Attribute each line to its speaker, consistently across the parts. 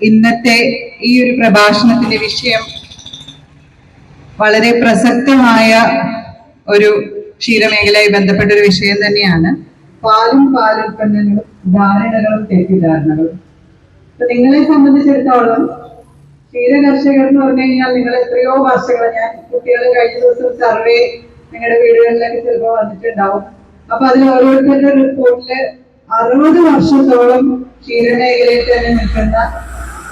Speaker 1: ഇന്നത്തെ ഈ ഒരു പ്രഭാഷണത്തിന്റെ വിഷയം വളരെ പ്രസക്തമായ ഒരു ക്ഷീരമേഖലയായി ബന്ധപ്പെട്ട ഒരു വിഷയം തന്നെയാണ്. പാലും പാലുൽപ്പന്നങ്ങളും ധാരണകളും തെറ്റിദ്ധാരണകളും. അപ്പൊ നിങ്ങളെ സംബന്ധിച്ചിടത്തോളം ക്ഷീര കർഷകർ എന്ന് പറഞ്ഞു കഴിഞ്ഞാൽ നിങ്ങൾ എത്രയോ വർഷങ്ങൾ ഞാൻ കുട്ടികൾ കഴിഞ്ഞ ദിവസം സർവേ നിങ്ങളുടെ വീടുകളിലൊക്കെ ചിലപ്പോൾ വന്നിട്ടുണ്ടാവും. അപ്പൊ അതിൽ ഓരോരുത്തരുടെ റിപ്പോർട്ടിൽ അറുപത് വർഷത്തോളം ക്ഷീരമേഖലയിൽ തന്നെ നിൽക്കുന്ന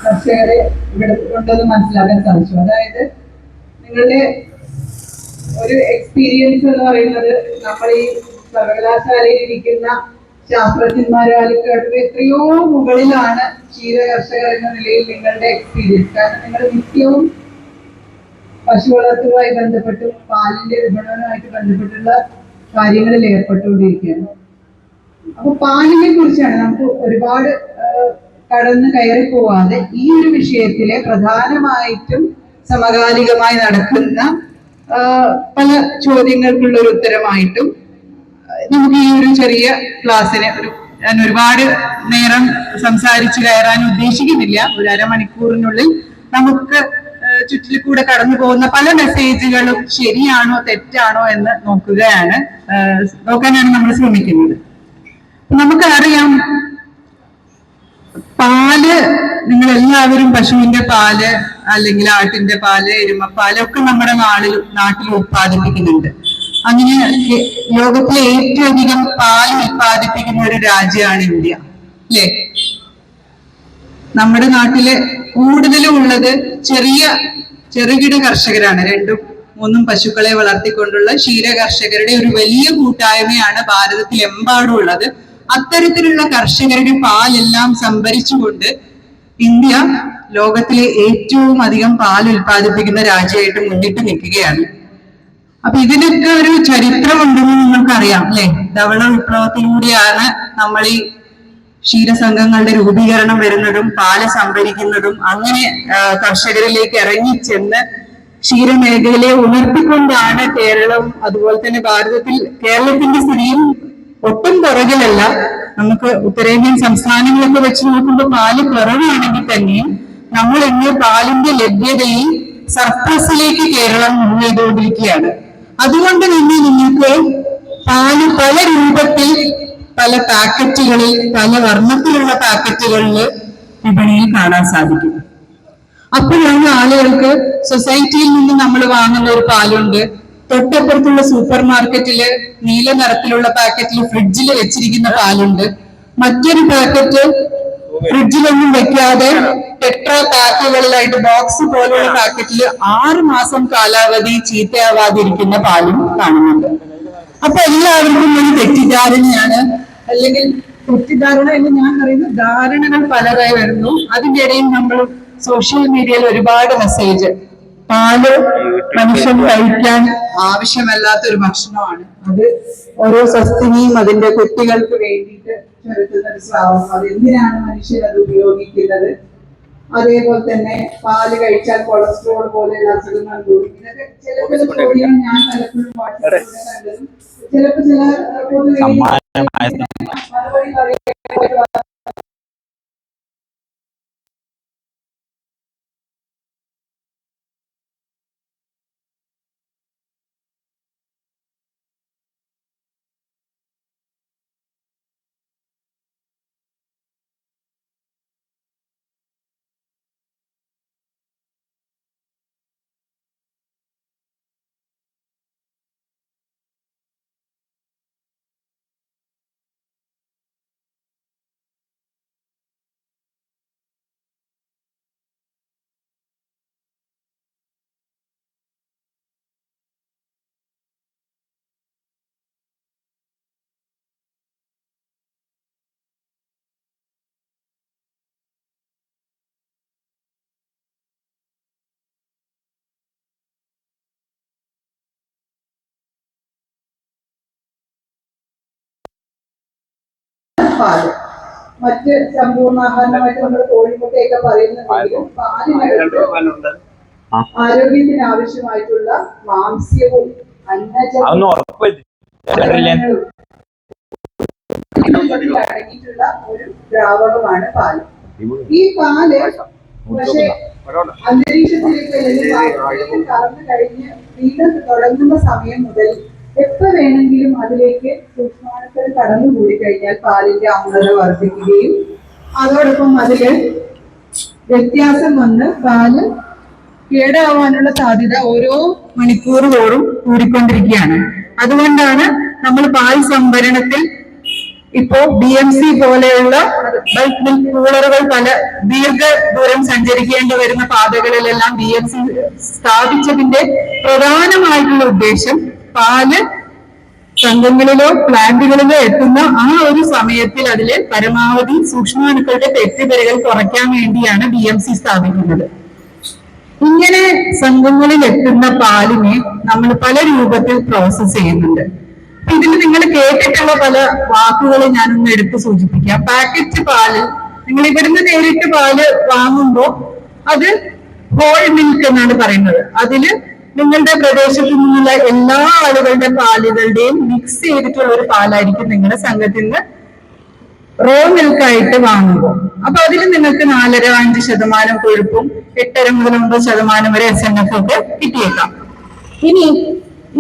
Speaker 1: കർഷകരെ ഇവിടെ ഉണ്ടെന്ന് മനസ്സിലാക്കാൻ സാധിച്ചു. അതായത് നിങ്ങളുടെ ഒരു എക്സ്പീരിയൻസ് എന്ന് പറയുന്നത് നമ്മൾ ഈ സർവകലാശാലയിൽ ഇരിക്കുന്ന ശാസ്ത്രജ്ഞന്മാരാലും എത്രയോ മുകളിലാണ് ക്ഷീര കർഷകർ എന്ന നിലയിൽ നിങ്ങളുടെ എക്സ്പീരിയൻസ് കാരണം നിങ്ങൾ നിത്യവും പശു വളർത്തലുമായി ബന്ധപ്പെട്ടും പാലിന്റെ വിപണനവുമായിട്ട് ബന്ധപ്പെട്ടുള്ള കാര്യങ്ങളിൽ ഏർപ്പെട്ടുകൊണ്ടിരിക്കുകയാണ്. അപ്പൊ പാലിനെ കുറിച്ചാണ് നമുക്ക് ഒരുപാട് കടന്ന് കയറി പോവാതെ ഈ ഒരു വിഷയത്തിലെ പ്രധാനമായിട്ടും സമകാലികമായി നടക്കുന്ന പല ചോദ്യങ്ങൾക്കുള്ള ഒരു ഉത്തരമായിട്ടും നമുക്ക് ഈ ഒരു ചെറിയ ക്ലാസ്സിനെ ഒരു ഞാൻ ഒരുപാട് നേരം സംസാരിച്ചു കയറാൻ ഉദ്ദേശിക്കുന്നില്ല. ഒരു അരമണിക്കൂറിനുള്ളിൽ നമുക്ക് ചുറ്റിൽ കൂടെ കടന്നു പോകുന്ന പല മെസ്സേജുകളും ശരിയാണോ തെറ്റാണോ എന്ന് നോക്കുകയാണ് നോക്കാനാണ് നമ്മൾ ശ്രമിക്കുന്നത്. നമുക്കറിയാം പാൽ നിങ്ങൾ എല്ലാവരും പശുവിന്റെ പാൽ അല്ലെങ്കിൽ ആട്ടിന്റെ പാൽ എരുമപ്പാൽ ഒക്കെ നമ്മുടെ നാളിൽ നാട്ടിൽ ഉത്പാദിപ്പിക്കുന്നുണ്ട്. അങ്ങനെ ലോകത്തിലെ ഏറ്റവും അധികം പാൽ ഉത്പാദിപ്പിക്കുന്ന ഒരു രാജ്യമാണ് ഇന്ത്യ അല്ലേ? നമ്മുടെ നാട്ടിലെ കൂടുതലും ഉള്ളത് ചെറിയ ചെറുകിട കർഷകരാണ്. രണ്ടും മൂന്നും പശുക്കളെ വളർത്തിക്കൊണ്ടുള്ള ക്ഷീര കർഷകരുടെ ഒരു വലിയ കൂട്ടായ്മയാണ് ഭാരതത്തിൽ എമ്പാടും ഉള്ളത്. അത്തരത്തിലുള്ള കർഷകരുടെ പാലെല്ലാം സംഭരിച്ചുകൊണ്ട് ഇന്ത്യ ലോകത്തിലെ ഏറ്റവും അധികം പാൽ ഉൽപ്പാദിപ്പിക്കുന്ന രാജ്യമായിട്ട് മുന്നിട്ട് നിൽക്കുകയാണ്. അപ്പൊ ഇതിനൊക്കെ ഒരു ചരിത്രമുണ്ടെന്ന് നിങ്ങൾക്കറിയാം അല്ലെ? ധവള വിപ്ലവത്തിലൂടെയാണ് നമ്മൾ ഈ ക്ഷീരസംഘങ്ങളുടെ രൂപീകരണം വരുന്നതും പാൽ സംഭരിക്കുന്നതും അങ്ങനെ കർഷകരിലേക്ക് ഇറങ്ങിച്ചെന്ന് ക്ഷീരമേഖലയെ ഉണർത്തിക്കൊണ്ടാണ് കേരളം അതുപോലെ തന്നെ ഭാരതത്തിൽ കേരളത്തിന്റെ സ്ഥിതിയും ഒട്ടും പുറകിലല്ല. നമുക്ക് ഉത്തരേന്ത്യൻ സംസ്ഥാനങ്ങളൊക്കെ വെച്ച് നോക്കുമ്പോൾ പാൽ കുറവാണെങ്കിൽ തന്നെയും നമ്മൾ ഇന്ന് പാലിന്റെ ലഭ്യതയിൽ സർപ്ലസിലേക്ക് കേരളം മൂവ് ചെയ്തുകൊണ്ടിരിക്കുകയാണ്. അതുകൊണ്ട് തന്നെ നിങ്ങൾക്ക് പാൽ പല രൂപത്തിൽ പല പാക്കറ്റുകളിൽ പല വർണത്തിലുള്ള പാക്കറ്റുകളിൽ വിപണിയിൽ കാണാൻ സാധിക്കും. അപ്പോഴാണ് ആളുകൾക്ക് സൊസൈറ്റിയിൽ നിന്ന് നമ്മൾ വാങ്ങുന്ന ഒരു പാലുണ്ട്. തൊട്ടപ്പുറത്തുള്ള സൂപ്പർ മാർക്കറ്റിൽ നീല നിറത്തിലുള്ള പാക്കറ്റിൽ ഫ്രിഡ്ജിൽ വെച്ചിരിക്കുന്ന പാലുണ്ട്. മറ്റൊരു പാക്കറ്റ് ഫ്രിഡ്ജിലൊന്നും വെക്കാതെ ടെട്രാ പാക്കുകളിലായിട്ട് ബോക്സ് പോലുള്ള പാക്കറ്റിൽ ആറ് മാസം കാലാവധി ചീത്തയാവാതിരിക്കുന്ന പാലും കാണുന്നുണ്ട്. അപ്പൊ എല്ലാവർക്കും ഒരു തെറ്റിദ്ധാരണയാണ്. അല്ലെങ്കിൽ തെറ്റിദ്ധാരണ എന്ന് ഞാൻ പറയുന്ന ധാരണകൾ പലതായി വരുന്നു. അതിന്റെ ഇടയിൽ നമ്മൾ സോഷ്യൽ മീഡിയയിൽ ഒരുപാട് മെസ്സേജ് പാൽ മനുഷ്യൻ കഴിക്കാൻ ആവശ്യമല്ലാത്ത ഒരു ഭക്ഷണമാണ്. അത് ഓരോ സസ്തിനിയും അതിന്റെ കുട്ടികൾക്ക് വേണ്ടിയിട്ട് ചെലുത്തുന്ന ഒരു സ്രാവം. അത് എന്തിനാണ് മനുഷ്യർ അത് ഉപയോഗിക്കുന്നത്? അതേപോലെ തന്നെ പാൽ കഴിച്ചാൽ കൊളസ്ട്രോൾ പോലെയുള്ള അസുഖങ്ങൾ കൂടും. ഇതൊക്കെ ചില ചോദ്യങ്ങൾ ഞാൻ പലപ്പോഴും വാട്സാപ്പിലൂടെ കണ്ടതും. ചിലപ്പോ ചില മറുപടി പറയാൻ പാൽ. മറ്റ് സമ്പൂർണ ആഹാരമായിട്ട് നമ്മൾ കോഴിമുട്ടയൊക്കെ പറയുന്നുണ്ടെങ്കിലും പാലിനകത്ത്. ആരോഗ്യത്തിന് ആവശ്യമായിട്ടുള്ള മാംസ്യവും അന്നജവും അടങ്ങിയിട്ടുള്ള ഒരു ദ്രാവകമാണ് പാൽ. ഈ പാൽ പക്ഷേ അന്തരീക്ഷത്തിലേക്ക് കറന്നു കഴിഞ്ഞ് വീണ്ടും തുടങ്ങുന്ന സമയം മുതൽ എപ്പോ വേണമെങ്കിലും അതിലേക്ക് സൂക്ഷ്മാണുക്കൾ കടന്നുകൂടി കഴിഞ്ഞാൽ പാലിന്റെ അമ്ലത വർദ്ധിക്കുകയും അതോടൊപ്പം അതിൽ വ്യത്യാസം വന്ന് പാൽ കേടാവാനുള്ള സാധ്യത ഓരോ മണിക്കൂർ തോറും കൂടിക്കൊണ്ടിരിക്കുകയാണ്. അതുകൊണ്ടാണ് നമ്മൾ പാൽ സംഭരണത്തിൽ ഇപ്പോ ബി എം സി പോലെയുള്ള ബൾക്ക് മിൽക്ക് കൂളറുകൾ പല ദീർഘദൂരം സഞ്ചരിക്കേണ്ടി വരുന്ന പാതകളിലെല്ലാം ബി എം സി സ്ഥാപിച്ചതിന്റെ പ്രധാനമായിട്ടുള്ള ഉദ്ദേശം പാൽ സംഘങ്ങളിലോ പ്ലാന്റുകളിലോ എത്തുന്ന ആ ഒരു സമയത്തിൽ അതിൽ പരമാവധി സൂക്ഷ്മാണുക്കളുടെ തെറ്റുപെരുകൾ കുറയ്ക്കാൻ വേണ്ടിയാണ് ബി എം സി സ്ഥാപിക്കുന്നത്. ഇങ്ങനെ സംഘങ്ങളിൽ എത്തുന്ന പാലിനെ നമ്മൾ പല രൂപത്തിൽ പ്രോസസ് ചെയ്യുന്നുണ്ട്. ഇതിൽ നിങ്ങൾ കേട്ടിട്ടുള്ള പല വാക്കുകൾ ഞാനൊന്ന് എടുത്ത് സൂചിപ്പിക്കാം. പാക്കറ്റ് പാൽ നിങ്ങൾ ഇവിടുന്ന് നേരിട്ട് പാൽ വാങ്ങുമ്പോൾ അത് ഹോൾ മിൽക്ക് എന്നാണ് പറയുന്നത്. അതിൽ നിങ്ങളുടെ പ്രദേശത്ത് നിന്നുള്ള എല്ലാ ആളുകളുടെ പാലുകളുടെയും മിക്സ് ചെയ്തിട്ടുള്ള ഒരു പാലായിരിക്കും നിങ്ങളുടെ സംഘത്തിൽ നിന്ന് റോ മിൽക്കായിട്ട് വാങ്ങുമ്പോൾ അപ്പൊ അതിൽ നിങ്ങൾക്ക് നാലര അഞ്ച് ശതമാനം കൊഴുപ്പും എട്ടര മുതൽ ഒമ്പത് ശതമാനം വരെ എസ് എൻ എഫ് ഒക്കെ കിട്ടിയേക്കാം. ഇനി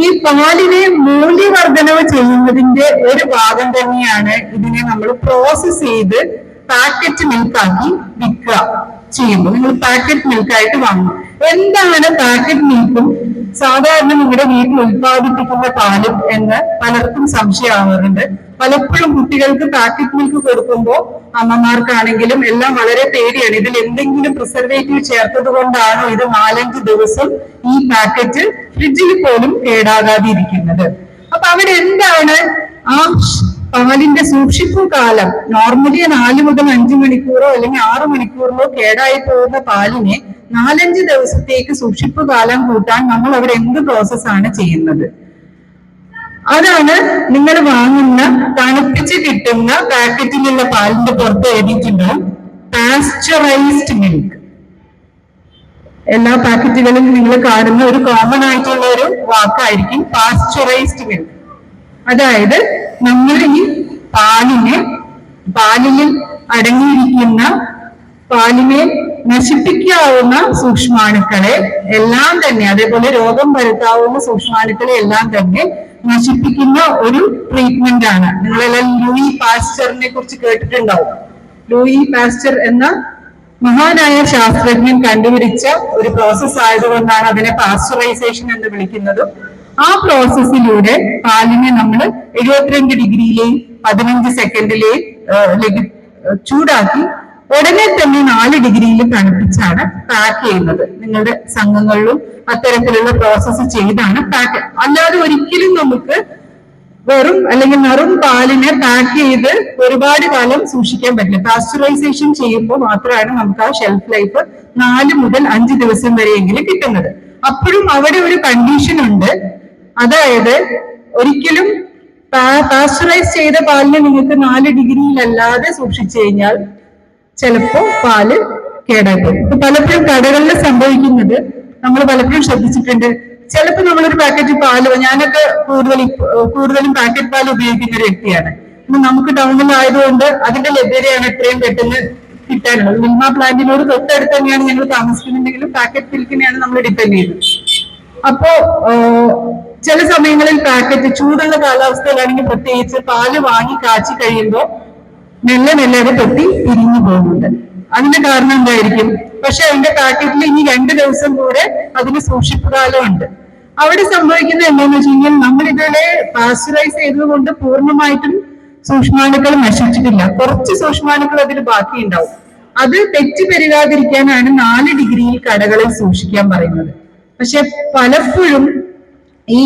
Speaker 1: ഈ പാലിനെ മൂല്യവർദ്ധനവ് ചെയ്യുന്നതിന്റെ ഒരു ഭാഗം തന്നെയാണ് ഇതിനെ നമ്മൾ പ്രോസസ് ചെയ്ത് പാക്കറ്റ് മിൽക്കാക്കി വിൽക്കുക. ചെയ്യുമ്പോൾ നിങ്ങൾ പാക്കറ്റ് മിൽക്കായിട്ട് വാങ്ങും. എന്താണ് പാക്കറ്റ് മിൽക്കും സാധാരണ നിങ്ങളുടെ വീട്ടിൽ ഉത്പാദിപ്പിക്കുന്ന പാലും എന്ന് പലർക്കും സംശയമാവാറുണ്ട്. പലപ്പോഴും കുട്ടികൾക്ക് പാക്കറ്റ് മിൽക്ക് കൊടുക്കുമ്പോൾ അമ്മമാർക്കാണെങ്കിലും എല്ലാം വളരെ പേടിയാണ്. ഇതിൽ എന്തെങ്കിലും പ്രിസർവേറ്റീവ് ചേർത്തത് കൊണ്ടാണോ ഇത് നാലഞ്ച് ദിവസം ഈ പാക്കറ്റ് ഫ്രിഡ്ജിൽ പോലും കേടാകാതിരിക്കുന്നത്? അപ്പൊ അവിടെ എന്താണ്? ആ പാലിന്റെ സൂക്ഷിപ്പ് കാലം. നോർമലി നാല് മുതൽ അഞ്ചു മണിക്കൂറോ അല്ലെങ്കിൽ ആറ് മണിക്കൂറിലോ കേടായി പോകുന്ന പാലിനെ നാലഞ്ച് ദിവസത്തേക്ക് സൂക്ഷിപ്പ് കാലം കൂട്ടാൻ നമ്മൾ അവിടെ എന്ത് പ്രോസസ്സാണ് ചെയ്യുന്നത്? അതാണ് നിങ്ങൾ വാങ്ങുന്ന തണുപ്പിച്ച് കിട്ടുന്ന പാക്കറ്റിലുള്ള പാലിന്റെ പുറത്ത് എഴുതിയിട്ടുണ്ടാവും പാസ്ചറൈസ്ഡ് മിൽക്ക് എല്ലാ പാക്കറ്റുകളിലും നിങ്ങൾ കാണുന്ന ഒരു കോമൺ ആയിട്ടുള്ള ഒരു വാക്കായിരിക്കും പാസ്ചറൈസ്ഡ് മിൽക്ക് അതായത് ഈ പാലിന് പാലിൽ അടങ്ങിയിരിക്കുന്ന പാലിനെ നശിപ്പിക്കാവുന്ന സൂക്ഷ്മാണുക്കളെ എല്ലാം തന്നെ അതേപോലെ രോഗം വരുത്താവുന്ന സൂക്ഷ്മാണുക്കളെ എല്ലാം തന്നെ നശിപ്പിക്കുന്ന ഒരു ട്രീറ്റ്മെന്റ് ആണ്. നിങ്ങളെല്ലാം ലൂയി പാസ്റ്ററിനെ കുറിച്ച് കേട്ടിട്ടുണ്ടാവും. ലൂയി പാസ്റ്റർ എന്ന മഹാനായ ശാസ്ത്രജ്ഞൻ കണ്ടുപിടിച്ച ഒരു പ്രോസസ് ആയതുകൊണ്ടാണ് അതിനെ പാസ്റ്ററൈസേഷൻ എന്ന് വിളിക്കുന്നതും. ആ പ്രോസസ്സിലൂടെ പാലിനെ നമ്മൾ എഴുപത്തിരണ്ട് ഡിഗ്രിയിലെയും പതിനഞ്ച് സെക്കൻഡിലെയും ചൂടാക്കി ഉടനെ തന്നെ നാല് ഡിഗ്രിയിൽ തണുപ്പിച്ചാണ് പാക്ക് ചെയ്യുന്നത്. നിങ്ങളുടെ സംഘങ്ങളിലും അത്തരത്തിലുള്ള പ്രോസസ്സ് ചെയ്താണ് പാക്ക് അല്ലാതെ ഒരിക്കലും നമുക്ക് വെറും അല്ലെങ്കിൽ നറും പാലിനെ പാക്ക് ചെയ്ത് ഒരുപാട് കാലം സൂക്ഷിക്കാൻ പറ്റില്ല. പാസ്ചറൈസേഷൻ ചെയ്യുമ്പോൾ മാത്രമാണ് നമുക്ക് ആ ഷെൽഫ് ലൈഫ് നാല് മുതൽ അഞ്ച് ദിവസം വരെയെങ്കിലും കിട്ടുന്നത്. അപ്പോഴും അവിടെ ഒരു കണ്ടീഷൻ ഉണ്ട്. അതായത് ഒരിക്കലും പാസ്റ്ററൈസ് ചെയ്ത പാലിനെ നിങ്ങൾക്ക് നാല് ഡിഗ്രിയിലല്ലാതെ സൂക്ഷിച്ചു കഴിഞ്ഞാൽ ചിലപ്പോൾ പാൽ കേടായി പോകും ഇപ്പൊ പലപ്പോഴും കടകളിൽ സംഭവിക്കുന്നത് നമ്മൾ പലപ്പോഴും ശ്രദ്ധിച്ചിട്ടുണ്ട്. ചിലപ്പോ നമ്മളൊരു പാക്കറ്റ് പാൽ ഞാനൊക്കെ കൂടുതൽ കൂടുതലും പാക്കറ്റ് പാൽ ഉപയോഗിക്കുന്ന ഒരു വ്യക്തിയാണ്. നമുക്ക് ടൗണിൽ ആയതുകൊണ്ട് അതിന്റെ ലഭ്യതയാണ് എത്രയും പെട്ടെന്ന് കിട്ടാനുള്ളത്. മിൽമ പ്ലാന്റിനോട് തൊട്ടടുത്ത് തന്നെയാണ് ഞങ്ങൾ താമസിക്കുന്നുണ്ടെങ്കിലും പാക്കറ്റ് മിൽക്കിനെയാണ് നമ്മൾ ഡിപ്പെൻഡ് ചെയ്യുന്നത്. അപ്പോ ചില സമയങ്ങളിൽ പാക്കറ്റ് ചൂടുള്ള കാലാവസ്ഥയിലാണെങ്കിൽ പ്രത്യേകിച്ച് പാൽ വാങ്ങി കാച്ചി കഴിയുമ്പോൾ മെല്ലെ മെല്ലെ അത് പൊട്ടി പിരിഞ്ഞു പോകുന്നുണ്ട്. അതിന്റെ കാരണം എന്തായിരിക്കും? പക്ഷെ അതിന്റെ പാക്കറ്റിൽ ഇനി രണ്ട് ദിവസം കൂടെ അതിന് സൂക്ഷിപ്പ് കാലമുണ്ട് അവിടെ സംഭവിക്കുന്നത് എന്താണെന്ന് വെച്ച് കഴിഞ്ഞാൽ നമ്മൾ പാസ്ചറൈസ് ചെയ്തതുകൊണ്ട് പൂർണമായിട്ടും സൂക്ഷ്മാണുക്കൾ നശിച്ചിട്ടില്ല. കുറച്ച് സൂക്ഷ്മാണുക്കൾ അതിൽ ബാക്കി ഉണ്ടാവും അത് തെറ്റ് പെരുകാതിരിക്കാനാണ് നാല് ഡിഗ്രിയിൽ കടകളിൽ സൂക്ഷിക്കാൻ പറയുന്നത്. പക്ഷെ പലപ്പോഴും ഈ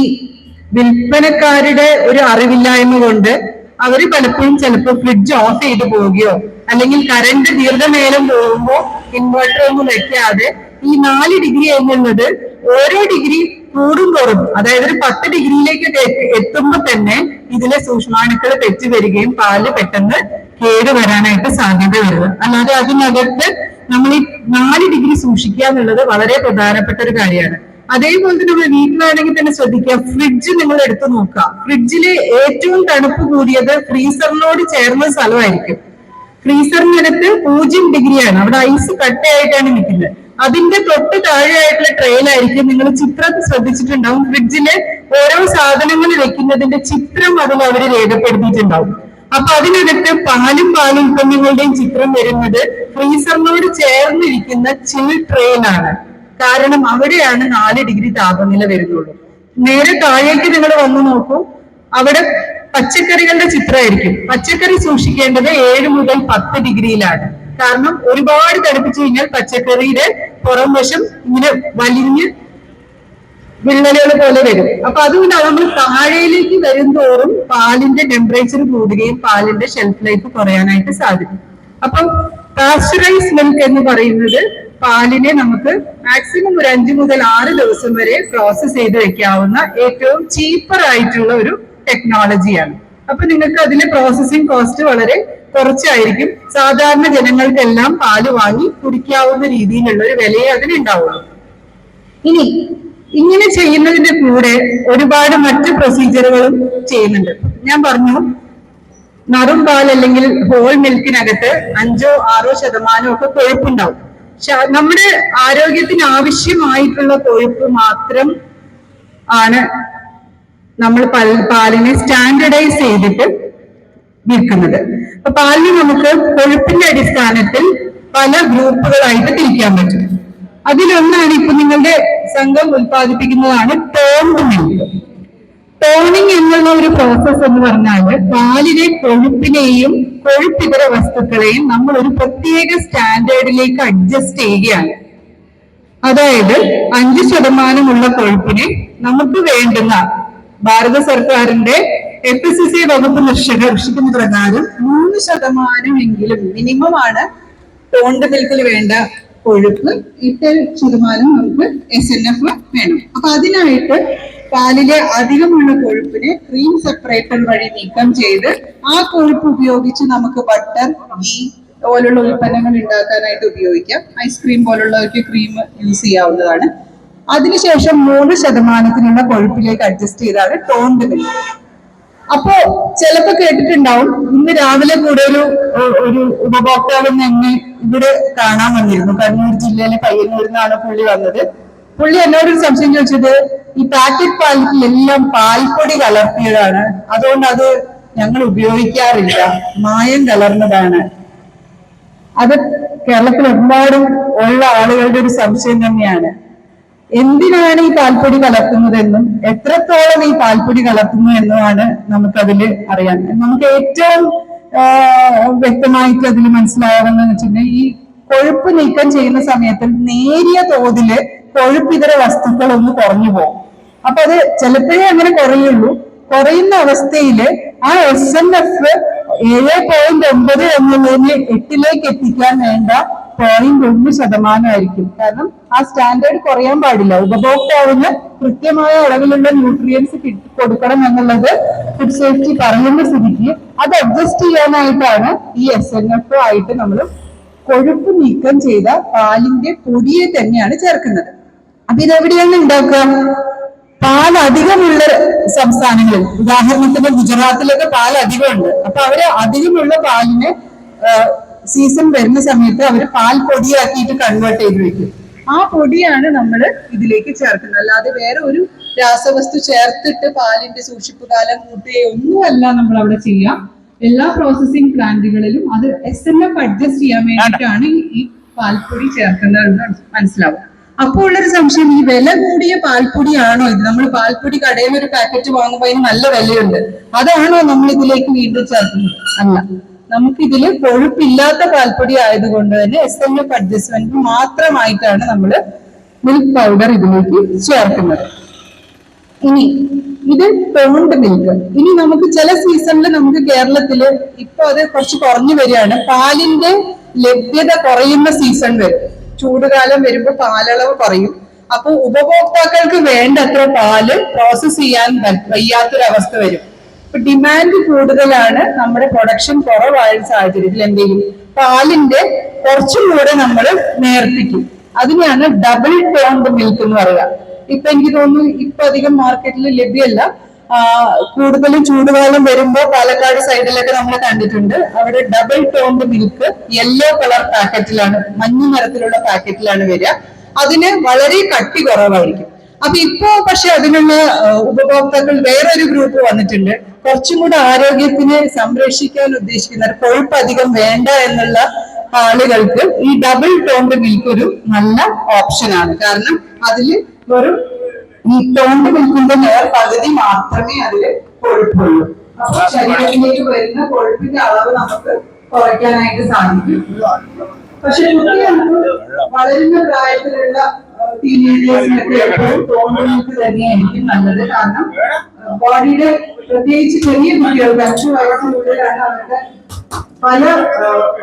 Speaker 1: വിൽപ്പനക്കാരുടെ ഒരു അറിവില്ലായ്മ കൊണ്ട് അവർ പലപ്പോഴും ചിലപ്പോൾ ഫ്രിഡ്ജ് ഓഫ് ചെയ്ത് പോവുകയോ അല്ലെങ്കിൽ കറണ്ട് ദീർഘനേരം പോകുമ്പോൾ ഇൻവെർട്ടർ ഒന്നും വെക്കാതെ ഈ നാല് ഡിഗ്രി എന്നുള്ളത് ഓരോ ഡിഗ്രി കൂടും കൂടുന്തോറും അതായത് ഒരു പത്ത് ഡിഗ്രിയിലേക്ക് എത്തുമ്പോൾ തന്നെ ഇതിലെ സൂക്ഷ്മാണുക്കൾ തെറ്റി വരികയും പാൽ പെട്ടെന്ന് കേട് വരാനായിട്ട് സാധ്യത വരുന്നത് അല്ലാതെ അതിനകത്ത് നമ്മൾ ഈ നാല് ഡിഗ്രി സൂക്ഷിക്കുക എന്നുള്ളത് വളരെ പ്രധാനപ്പെട്ട ഒരു കാര്യമാണ്. അതേപോലെ തന്നെ നമ്മുടെ വീട്ടിലാണെങ്കിൽ തന്നെ ശ്രദ്ധിക്കുക. ഫ്രിഡ്ജ് നിങ്ങൾ എടുത്തു നോക്കുക. ഫ്രിഡ്ജിൽ ഏറ്റവും തണുപ്പ് കൂടിയത് ഫ്രീസറിനോട് ചേർന്ന സ്ഥലമായിരിക്കും. ഫ്രീസറിനകത്ത് പൂജ്യം ഡിഗ്രിയാണ്. അവിടെ ഐസ് കട്ടയായിട്ടാണ് നിൽക്കുന്നത്. അതിന്റെ തൊട്ട് താഴെയായിട്ടുള്ള ട്രെയിലായിരിക്കും നിങ്ങൾ ചിത്രത്തിൽ ശ്രദ്ധിച്ചിട്ടുണ്ടാവും. ഫ്രിഡ്ജിൽ ഓരോ സാധനങ്ങൾ വെക്കുന്നതിന്റെ ചിത്രം അതിൽ അവർ രേഖപ്പെടുത്തിയിട്ടുണ്ടാവും. അപ്പൊ അതിനകത്ത് പാലും പാലുൽപ്പന്നങ്ങളുടെയും ചിത്രം വരുന്നത് ഫ്രീസറിനോട് ചേർന്നിരിക്കുന്ന ചിൽ ട്രെയിനാണ് കാരണം അവിടെയാണ് നാല് ഡിഗ്രി താപനില വരുന്നുള്ളൂ നേരെ താഴേക്ക് നിങ്ങൾ വന്നു നോക്കൂ. അവിടെ പച്ചക്കറികളുടെ ചിത്രമായിരിക്കും. പച്ചക്കറി സൂക്ഷിക്കേണ്ടത് ഏഴ് മുതൽ പത്ത് ഡിഗ്രിയിലാണ്. കാരണം ഒരുപാട് തണുപ്പിച്ചു കഴിഞ്ഞാൽ പച്ചക്കറിയുടെ പുറം വശം ഇങ്ങനെ വലിഞ്ഞ് വിള്ളലുകൾ പോലെ വരും. അപ്പൊ അതുകൊണ്ട് നമ്മൾ താഴേലേക്ക് വരും തോറും പാലിന്റെ ടെമ്പറേച്ചർ കൂടുകയും പാലിന്റെ ഷെൽഫ് ലൈഫ് കുറയാനായിട്ട് സാധിക്കും. അപ്പം പാസ്ചറൈസ് മിൽക്ക് എന്ന് പറയുന്നത് പാലിനെ നമുക്ക് മാക്സിമം ഒരു അഞ്ചു മുതൽ ആറ് ദിവസം വരെ പ്രോസസ് ചെയ്ത് വെക്കാവുന്ന ഏറ്റവും ചീപ്പർ ആയിട്ടുള്ള ഒരു ടെക്നോളജിയാണ് അപ്പൊ നിങ്ങൾക്ക് അതിലെ പ്രോസസ്സിംഗ് കോസ്റ്റ് വളരെ കുറച്ചായിരിക്കും. സാധാരണ ജനങ്ങൾക്കെല്ലാം പാൽ വാങ്ങി കുടിക്കാവുന്ന രീതിയിലുള്ള ഒരു വിലയെ അതിനുണ്ടാവുള്ളൂ ഇനി ഇങ്ങനെ ചെയ്യുന്നതിന്റെ കൂടെ ഒരുപാട് മറ്റ് പ്രൊസീജിയറുകളും ചെയ്യുന്നുണ്ട്. ഞാൻ പറഞ്ഞു നറും പാൽ അല്ലെങ്കിൽ ഹോൾ മിൽക്കിനകത്ത് അഞ്ചോ ആറോ ശതമാനമോ ഒക്കെ കൊഴുപ്പുണ്ടാവും. നമ്മുടെ ആരോഗ്യത്തിന് ആവശ്യമായിട്ടുള്ള കൊഴുപ്പ് മാത്രം ആണ് നമ്മൾ പാലിനെ സ്റ്റാൻഡേർഡൈസ് ചെയ്തിട്ട് വിൽക്കുന്നത്. അപ്പൊ പാലിന് നമുക്ക് കൊഴുപ്പിന്റെ അടിസ്ഥാനത്തിൽ പല ഗ്രൂപ്പുകളായിട്ട് തിരിക്കാൻ പറ്റും. അതിലൊന്നാണ് ഇപ്പൊ നിങ്ങളുടെ സംഘം ഉൽപ്പാദിപ്പിക്കുന്നതാണ് ടേംഡ് മിൽക്ക് ടോണിങ് എന്നുള്ള ഒരു പ്രോസസ് എന്ന് പറഞ്ഞാൽ പാലിലെ കൊഴുപ്പിനെയും കൊഴുപ്പിതര വസ്തുക്കളെയും നമ്മൾ ഒരു പ്രത്യേക സ്റ്റാൻഡേർഡിലേക്ക് അഡ്ജസ്റ്റ് ചെയ്യുകയാണ്. അതായത് അഞ്ച് ശതമാനമുള്ള കൊഴുപ്പിനെ നമുക്ക് വേണ്ടുന്ന ഭാരത സർക്കാരിന്റെ എഫ് എസ് സി വകുപ്പ് നിർഷിക്കുന്ന പ്രകാരം മൂന്ന് ശതമാനമെങ്കിലും മിനിമം ആണ് ടോണ്ട് മിൽക്കിൽ വേണ്ട കൊഴുപ്പ്. എട്ട് ശതമാനം നമുക്ക് എസ് എൻ എഫ് വേണം. അപ്പൊ അതിനായിട്ട് പാലിലെ അധികമുള്ള കൊഴുപ്പിനെ ക്രീം സെപ്പറേറ്റർ വഴി നീക്കം ചെയ്ത് ആ കൊഴുപ്പ് ഉപയോഗിച്ച് നമുക്ക് ബട്ടർ ഗീ പോലുള്ള ഉൽപ്പന്നങ്ങൾ ഉണ്ടാക്കാനായിട്ട് ഉപയോഗിക്കാം. ഐസ്ക്രീം പോലുള്ളവർക്ക് ക്രീം യൂസ് ചെയ്യാവുന്നതാണ്. അതിനുശേഷം മൂന്ന് ശതമാനത്തിനുള്ള കൊഴുപ്പിലേക്ക് അഡ്ജസ്റ്റ് ചെയ്താണ് ടോണ്ട് അപ്പോ ചിലപ്പോ കേട്ടിട്ടുണ്ടാവും ഇന്ന് രാവിലെ കൂടെ ഒരു ഒരു ഉപഭോക്താവ് എന്നെ ഇവിടെ കാണാൻ വന്നിരുന്നു. കണ്ണൂർ ജില്ലയിലെ പയ്യന്നൂരിൽ നിന്നാണ് പുള്ളി വന്നത്. പുള്ളി എന്നോട് ഒരു സംശയം ചോദിച്ചത് ഈ പാക്കറ്റ് പാലിൽ എല്ലാം പാൽപ്പൊടി കലർത്തിയതാണ്. അതുകൊണ്ട് അത് ഞങ്ങൾ ഉപയോഗിക്കാറില്ല. മായം കലർന്നതാണ്. അത് കേരളത്തിൽ ഒരുപാടും ഉള്ള ആളുകളുടെ ഒരു സംശയം തന്നെയാണ്. എന്തിനാണ് ഈ പാൽപ്പൊടി കലർത്തുന്നതെന്നും എത്രത്തോളം ഈ പാൽപ്പൊടി കലർത്തുന്നു എന്നുമാണ് നമുക്കതിൽ അറിയാൻ. നമുക്ക് ഏറ്റവും വ്യക്തമായിട്ട് അതിൽ മനസ്സിലാവുന്നത് വെച്ചിട്ടുണ്ടെങ്കിൽ ഈ കൊഴുപ്പ് നീക്കം ചെയ്യുന്ന സമയത്ത് നേരിയ തോതിൽ കൊഴുപ്പിതര വസ്തുക്കൾ ഒന്ന് കുറഞ്ഞു പോകും. അപ്പൊ അത് ചിലപ്പോഴേ അങ്ങനെ കുറയുള്ളൂ. കുറയുന്ന അവസ്ഥയിൽ ആ എസ് എൻ എഫ് ഏഴ് പോയിന്റ് ഒമ്പത് എന്നുള്ളതിന് എട്ടിലേക്ക് എത്തിക്കാൻ വേണ്ട പോയിന്റ് ഒന്ന് ശതമാനമായിരിക്കും. കാരണം ആ സ്റ്റാൻഡേർഡ് കുറയാൻ പാടില്ല. ഉപഭോക്താവിന് കൃത്യമായ അളവിലുള്ള ന്യൂട്രിയൻസ് കൊടുക്കണം എന്നുള്ളത് ഫുഡ് സേഫ്റ്റി പറയുന്ന സ്ഥിതിക്ക് അത് അഡ്ജസ്റ്റ് ചെയ്യാനായിട്ടാണ് ഈ എസ് എൻ എഫ് ആയിട്ട് നമ്മൾ കൊഴുപ്പ് നീക്കം ചെയ്ത പാലിന്റെ പൊടിയെ തന്നെയാണ് ചേർക്കുന്നത്. അപ്പൊ ഇതെവിടെയാണ് ഉണ്ടാക്കുക? പാൽ അധികമുള്ള സംസ്ഥാനങ്ങളിൽ ഉദാഹരണത്തിന് ഗുജറാത്തിലൊക്കെ പാൽ അധികമുണ്ട്. അപ്പൊ അവർ അധികമുള്ള പാലിന് സീസൺ വരുന്ന സമയത്ത് അവർ പാൽ പൊടിയാക്കിയിട്ട് കൺവേർട്ട് ചെയ്ത് വെക്കും. ആ പൊടിയാണ് നമ്മൾ ഇതിലേക്ക് ചേർക്കുന്നത്. അല്ലാതെ വേറെ ഒരു രാസവസ്തു ചേർത്തിട്ട് പാലിന്റെ സൂക്ഷിപ്പ് കാലം കൂട്ടുകയോ ഒന്നുമല്ല നമ്മൾ അവിടെ ചെയ്യാം. എല്ലാ പ്രോസസ്സിംഗ് പ്ലാന്റുകളിലും അത് എസ് എൻ എഫ് അഡ്ജസ്റ്റ് ചെയ്യാൻ വേണ്ടിയിട്ടാണ് ഈ- പാൽപ്പൊടി ചേർക്കുന്നത് മനസ്സിലാവും അപ്പോൾ ഉള്ളൊരു സംശയം ഈ വില കൂടിയ പാൽപ്പൊടിയാണോ ഇത്? നമ്മൾ പാൽപ്പൊടി കടയിൽ ഒരു പാക്കറ്റ് വാങ്ങുമ്പോൾ അതിന് നല്ല വിലയുണ്ട്. അതാണോ നമ്മൾ ഇതിലേക്ക് വീണ്ടും ചേർക്കുന്നത്? അല്ല. നമുക്ക് ഇതിൽ കൊഴുപ്പില്ലാത്ത പാൽപ്പൊടി ആയതുകൊണ്ട് തന്നെ എസ് എം എഫ് അഡ്ജസ്റ്റ്മെന്റ് മാത്രമായിട്ടാണ് നമ്മൾ മിൽക്ക് പൗഡർ ഇതിലേക്ക് ചേർക്കുന്നത്. ഇനി ഇത് ടോണ്ട് മിൽക്ക് ഇനി നമുക്ക് ചില സീസണിൽ നമുക്ക് കേരളത്തിൽ ഇപ്പൊ അത് കുറച്ച് കുറഞ്ഞു വരികയാണ്. പാലിന്റെ ലഭ്യത കുറയുന്ന സീസൺ വരും. ചൂടുകാലം വരുമ്പോൾ പാലളവ് കുറയും. അപ്പോൾ ഉപഭോക്താക്കൾക്ക് വേണ്ടത്ര പാൽ പ്രോസസ് ചെയ്യാൻ വയ്യാത്തൊരവസ്ഥ വരും. ഇപ്പൊ ഡിമാൻഡ് കൂടുതലാണ് നമ്മുടെ പ്രൊഡക്ഷൻ കുറവായ സാഹചര്യത്തിൽ എന്ത് ചെയ്യും? പാലിന്റെ കുറച്ചും കൂടെ നമ്മൾ നേർപ്പിക്കും. അതിനെയാണ് ഡബിൾ ടോൺഡ് മിൽക്ക് എന്ന് പറയുക. ഇപ്പൊ എനിക്ക് തോന്നുന്നു ഇപ്പൊ അധികം മാർക്കറ്റിൽ ലഭ്യമല്ല. കൂടുതലും ചൂടുകാലം വരുമ്പോ പാലക്കാട് സൈഡിലൊക്കെ നമ്മൾ കണ്ടിട്ടുണ്ട്. അവിടെ double toned milk yellow colour പാക്കറ്റിലാണ് മഞ്ഞ നിറത്തിലുള്ള പാക്കറ്റിലാണ് വരിക. അതിന് വളരെ കട്ടി കുറവായിരിക്കും. അപ്പൊ ഇപ്പോ പക്ഷെ അതിനുള്ള ഉപഭോക്താക്കൾ വേറൊരു ഗ്രൂപ്പ് വന്നിട്ടുണ്ട്. കുറച്ചും കൂടെ ആരോഗ്യത്തിനെ സംരക്ഷിക്കാൻ ഉദ്ദേശിക്കുന്ന കൊഴുപ്പ് അധികം വേണ്ട എന്നുള്ള ആളുകൾക്ക് ഈ ഡബിൾ ടോണ്ട് മിൽക്ക് ഒരു നല്ല ഓപ്ഷനാണ് കാരണം അതിൽ വെറും ഈ നിൽക്കുന്ന നേർ പകുതി മാത്രമേ അതിൽ കൊഴുപ്പുള്ളൂ. അപ്പൊ ശരീരത്തിലേക്ക് വരുന്ന കൊഴുപ്പിന്റെ അളവ് നമുക്ക് കുറയ്ക്കാനായിട്ട് സാധിക്കും പക്ഷെ കുട്ടികൾക്ക് വളരുന്ന പ്രായത്തിലുള്ള ടീനേജേഴ്സിനൊക്കെ എപ്പോഴും തോന്നുന്നത് തന്നെയായിരിക്കും നല്ലത്. കാരണം ബോഡിയുടെ പ്രത്യേകിച്ച് ചെറിയ കുട്ടികൾക്ക് അഞ്ചു വയസ്സിനുള്ളിലാണ് അവരുടെ പല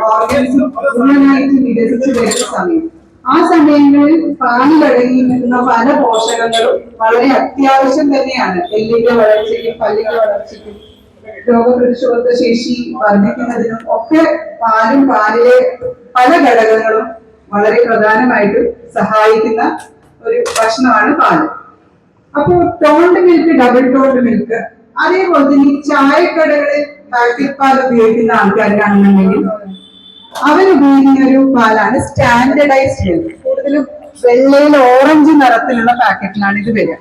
Speaker 1: ഓർഗൻസും മുഴുവനായിട്ട് വികസിച്ച് വരുന്ന സമയം. ആ സമയങ്ങളിൽ പാലിൽ അടങ്ങിയിരിക്കുന്ന പല പോഷകങ്ങളും വളരെ അത്യാവശ്യം തന്നെയാണ്. എല്ലിന്റെ വളർച്ചയ്ക്കും പല്ലിന്റെ വളർച്ചയ്ക്കും രോഗപ്രതിരോധ ശേഷി വർദ്ധിക്കുന്നതിനും ഒക്കെ പാലും പാലിലെ പല ഘടകങ്ങളും വളരെ പ്രധാനമായിട്ട് സഹായിക്കുന്ന ഒരു ഭക്ഷണമാണ് പാൽ അപ്പോൾ toned milk double toned milk അതേപോലെ തന്നെ ചായക്കടകളിൽ പാൽ ഉപയോഗിക്കുന്ന ആൾക്കാരാണെന്നുണ്ടെങ്കിൽ അവർ ഉപയോഗിക്കുന്ന ഒരു പാലാണ് സ്റ്റാൻഡേർഡൈസ്ഡ് മിൽക്ക്. കൂടുതലും വെള്ളയിൽ ഓറഞ്ച് നിറത്തിലുള്ള പാക്കറ്റിലാണ് ഇത് വരിക.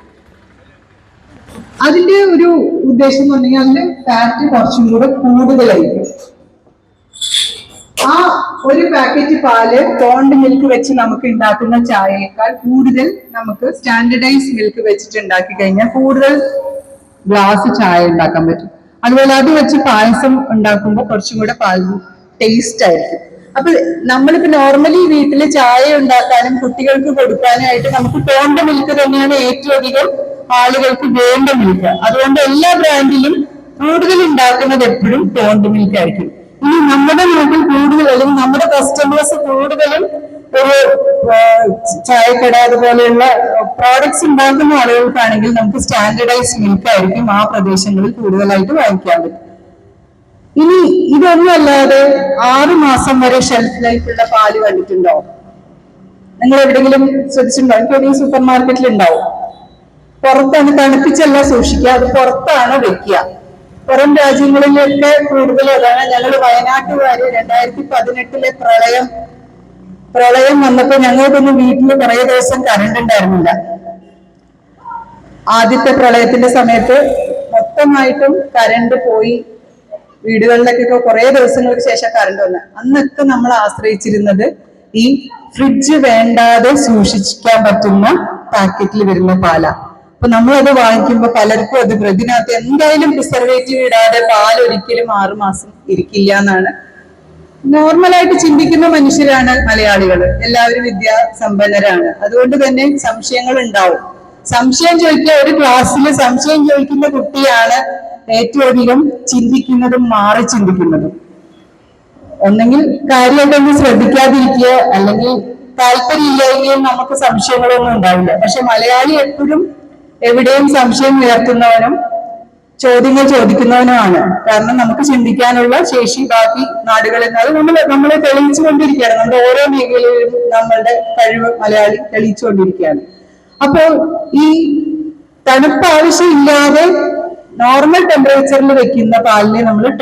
Speaker 1: അതിന്റെ ഒരു ഉദ്ദേശം എന്ന് പറഞ്ഞാൽ അതിന്റെ ഫാറ്റ് കുറച്ചും കൂടെ കൂടുതലായിരിക്കും. ആ ഒരു പാക്കറ്റ് പാൽ കോണ്ട് മിൽക്ക് വെച്ച് നമുക്ക് ഉണ്ടാക്കുന്ന ചായയേക്കാൾ കൂടുതൽ നമുക്ക് സ്റ്റാൻഡർഡൈസ് മിൽക്ക് വെച്ചിട്ട് ഉണ്ടാക്കി കഴിഞ്ഞാൽ കൂടുതൽ ഗ്ലാസ് ചായ ഉണ്ടാക്കാൻ പറ്റും. അതുപോലെ അത് വെച്ച് പായസം ഉണ്ടാക്കുമ്പോൾ കുറച്ചും കൂടെ പാൽ ടേസ്റ്റ് ആയിരിക്കും. അപ്പൊ നമ്മളിപ്പോ നോർമലി വീട്ടിൽ ചായ ഉണ്ടാക്കാനും കുട്ടികൾക്ക് കൊടുക്കാനായിട്ട് നമുക്ക് ടോണ്ട മിൽക്ക് തന്നെയാണ് ഏറ്റവും അധികം ആളുകൾക്ക് വേണ്ട മിൽക്ക് അതുകൊണ്ട് എല്ലാ ബ്രാൻഡിലും കൂടുതൽ ഉണ്ടാക്കുന്നത് എപ്പോഴും ടോണ്ട് മിൽക്ക് ആയിരിക്കും. ഇനി നമ്മുടെ നാട്ടിൽ കൂടുതൽ അല്ലെങ്കിൽ നമ്മുടെ കസ്റ്റമേഴ്സ് കൂടുതലും ഒരു ചായക്കട അതുപോലെയുള്ള പ്രോഡക്ട്സ് ഉണ്ടാക്കുന്ന ആളുകൾക്കാണെങ്കിൽ നമുക്ക് സ്റ്റാൻഡേർഡൈസ് മിൽക്ക് ആയിരിക്കും ആ പ്രദേശങ്ങളിൽ കൂടുതലായിട്ട് വാങ്ങിക്കാൻ പറ്റും ഇനി ഇതൊന്നും അല്ലാതെ ആറ് മാസം വരെ ഷെൽഫ് ലൈഫ് ഉള്ള പാൽ കണ്ടിട്ടുണ്ടോ? നിങ്ങൾ എവിടെയെങ്കിലും ശ്രദ്ധിച്ചിട്ടുണ്ടോ? എനിക്ക് സൂപ്പർ മാർക്കറ്റിൽ ഉണ്ടാവും. പുറത്താണ് തണുപ്പിച്ചല്ല സൂക്ഷിക്കുക അത് പുറത്താണ് വെക്കുക. പുറം രാജ്യങ്ങളിലൊക്കെ കൂടുതൽ അതാണ് ഞങ്ങൾ വയനാട്ടുകാര് രണ്ടായിരത്തി പതിനെട്ടിലെ പ്രളയം പ്രളയം വന്നപ്പോ ഞങ്ങൾക്കൊന്നും വീട്ടിൽ കുറെ ദിവസം കറണ്ട് ഉണ്ടായിരുന്നില്ല. ആദ്യത്തെ പ്രളയത്തിന്റെ സമയത്ത് മൊത്തമായിട്ടും കറണ്ട് പോയി. വീടുകളിലേക്കൊക്കെ കുറെ ദിവസങ്ങൾക്ക് ശേഷം കറണ്ട് വന്ന്. അന്നൊക്കെ നമ്മൾ ആശ്രയിച്ചിരുന്നത് ഈ ഫ്രിഡ്ജ് വേണ്ടാതെ സൂക്ഷിക്കാൻ പറ്റുന്ന പാക്കറ്റിൽ വരുന്ന പാല. അപ്പൊ നമ്മളത് വാങ്ങിക്കുമ്പോൾ പലർക്കും അത് പ്രതിനകത്ത് എന്തായാലും പ്രിസർവേറ്റീവ് ഇടാതെ പാൽ ഒരിക്കലും ആറുമാസം ഇരിക്കില്ല എന്നാണ്. നോർമലായിട്ട് ചിന്തിക്കുന്ന മനുഷ്യരാണ് മലയാളികൾ. എല്ലാവരും വിദ്യാസമ്പന്നരാണ്. അതുകൊണ്ട് തന്നെ സംശയങ്ങൾ ഉണ്ടാവും. സംശയം ചോദിക്കുക ഒരു ക്ലാസ്സിൽ സംശയം ചോദിക്കുന്ന കുട്ടിയാണ് ഏറ്റവും അധികം ചിന്തിക്കുന്നതും മാറി ചിന്തിക്കുന്നതും. ഒന്നെങ്കിൽ കാര്യമായിട്ടൊന്ന് ശ്രദ്ധിക്കാതിരിക്കുക അല്ലെങ്കിൽ താല്പര്യമില്ലെങ്കിൽ നമുക്ക് സംശയങ്ങളൊന്നും ഉണ്ടാവില്ല. പക്ഷെ മലയാളി എപ്പോഴും എവിടെയും സംശയം ഉയർത്തുന്നവനും ചോദ്യങ്ങൾ ചോദിക്കുന്നവനുമാണ്. കാരണം നമുക്ക് ചിന്തിക്കാനുള്ള ശേഷി ബാക്കി അത് നമ്മൾ നമ്മളെ തെളിയിച്ചു കൊണ്ടിരിക്കുകയാണ്. നമ്മുടെ ഓരോ മേഖലയിലും നമ്മളുടെ കഴിവ് മലയാളി തെളിയിച്ചുകൊണ്ടിരിക്കുകയാണ് അപ്പോൾ ഈ തണുപ്പ് ആവശ്യമില്ലാതെ നോർമൽ ടെമ്പറേച്ചറിൽ വെക്കുന്ന പാലിനെ നമ്മൾ